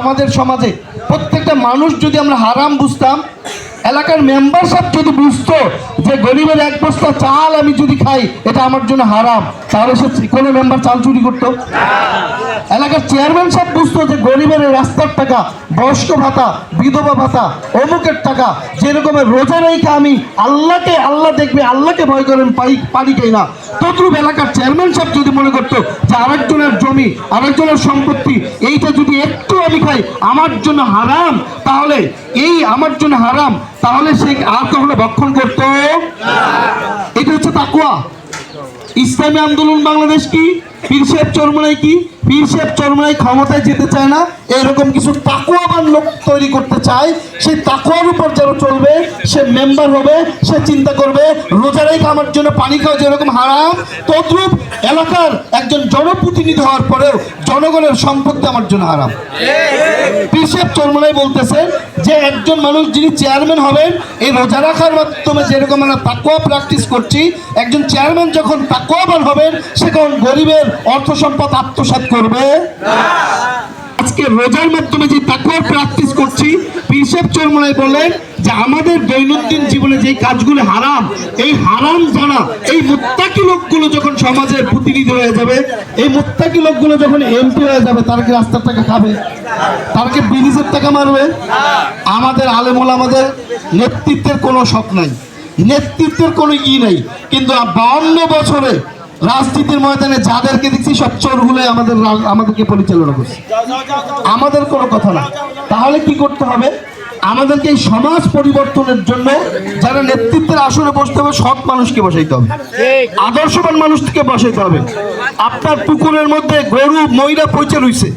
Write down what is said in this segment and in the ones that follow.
আমাদের সমাজে প্রত্যেকটা মানুষ যদি আমরা হারাম বুঝতাম, এলাকার মেম্বারশিপ যদি বুঝতো যে গরিবের এক বস্তা চাল আমি যদি খাই, এটা আমার জন্য হারাম, তাহলে সে কোনো মেম্বার চাল চুরি করতো। এলাকার চেয়ারম্যান সাহেব বুঝতো যে গরিবের রাস্তার টাকা, বয়স্ক ভাতা, বিধবা ভাতা, অমুকের টাকা যেরকমের রোজা রেখে আমি আল্লাহকে আল্লাহ দেখবে, আল্লাহকে ভয় করেন, পাই, পারি কি না? তদ্রুপ এলাকার চেয়ারম্যান সাহেব যদি মনে করতো যে আরেকজনের জমি, আরেকজনের সম্পত্তি, এইটা যদি একটু আমি খাই, আমার জন্য হারাম, তাহলে এই আমার জন্য হারাম, তাহলে সে আর কখনো ভক্ষণ করত? এটা হচ্ছে তাকুয়া ইসলামী আন্দোলন বাংলাদেশ কি? পীর সাহেব চরমনাই কি? পীর সাহেব চরমনাই ক্ষমতায় যেতে চায় না, এরকম কিছু তাকুয়াবান লোক তৈরি করতে চায় সেই তাকুয়ার উপর যারা চলবে, সে মেম্বার হবে, সে চিন্তা করবে রোজারাই আমার জন্য পানি খাওয়া যেরকম হারাম, তদ্রুপ এলাকার একজন জনপ্রতিনিধি হওয়ার পরেও জনগণের সম্পত্তি আমার জন্য হারাম। পীর সাহেব চরমনাই বলতেছেন যে একজন মানুষ যিনি চেয়ারম্যান হবেন, এই রোজা রাখার মাধ্যমে যেরকম আমরা তাকুয়া প্র্যাকটিস করছি, একজন চেয়ারম্যান যখন তাকুয়াবান হবেন, সে তখন গরিবের অর্থ সম্পদ আত্মসাৎ করবে? আজকে রোজার মাধ্যমে যে তাকুয়ার প্র্যাকটিস করছি পিসেব বলেন যে আমাদের দৈনন্দিন জীবনে যে কাজগুলো হারাম এই হারাম জানা এই মুত্তাকি লোকগুলো যখন সমাজের প্রতিনিধি হয়ে যাবে এই মুত্তাকি লোকগুলো যখন এমপি হয়ে যাবে তারা কি রাস্তার টাকা খাবে? তারা কি বিলিজের টাকা মারবে? আমাদের আলেমুল আমাদের নেতৃত্বের কোনো শখ নাই। নেতৃত্বের কোনো ই নাই। কিন্তু বাউন্ন বছরে রাজনীতির ময়দানে যাদেরকে দেখছি সব চোরগুলো আমাদের আমাদেরকে পরিচালনা করছে। আমাদের কোনো কথা না। তাহলে কি করতে হবে? আমাদেরকে এই সমাজ পরিবর্তনের জন্য যারা নেতৃত্বের আসনে বসতে হবে, সৎ মানুষকে বসাইতে হবে। আদর্শবান মানুষকে বসাইতে হবে। আপনার পুকুরের মধ্যে গরু, মহিলা পচে রইছে।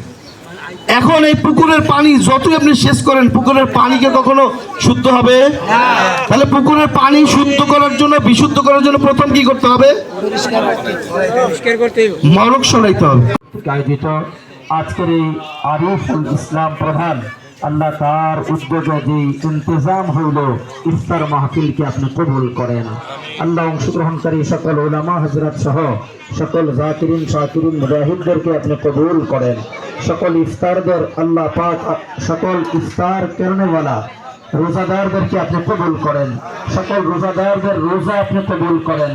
এখন এই পুকুরের পানি যতই আপনি শেষ করেন, পুকুরের পানিকে কখনো শুদ্ধ হবে? তাহলে পুকুরের পানি শুদ্ধ করার জন্য, বিশুদ্ধ করার জন্য প্রথম কি করতে হবে? মরক সরাইতে হবে। আয়োজিত আজকের এই আরিফুল ইসলাম প্রধান, আল্লাহ তার উদ্যোগে যে ইন্তজাম হইল, ইফতার মাহফিলকে আপনি কবুল করেন। আল্লাহ অংশগ্রহণকারী সকল ওলামা হজরত সহ সকল জাকিরিন, শাকিরিন, মুজাহিদদেরকে আপনি কবুল করেন। সকল ইফতারদের আল্লাহ পাক সকল ইফতার করেনেওয়ালা রোজাদারদেরকে আপনি কবুল করেন। সকল রোজাদারদের রোজা আপনি কবুল করেন।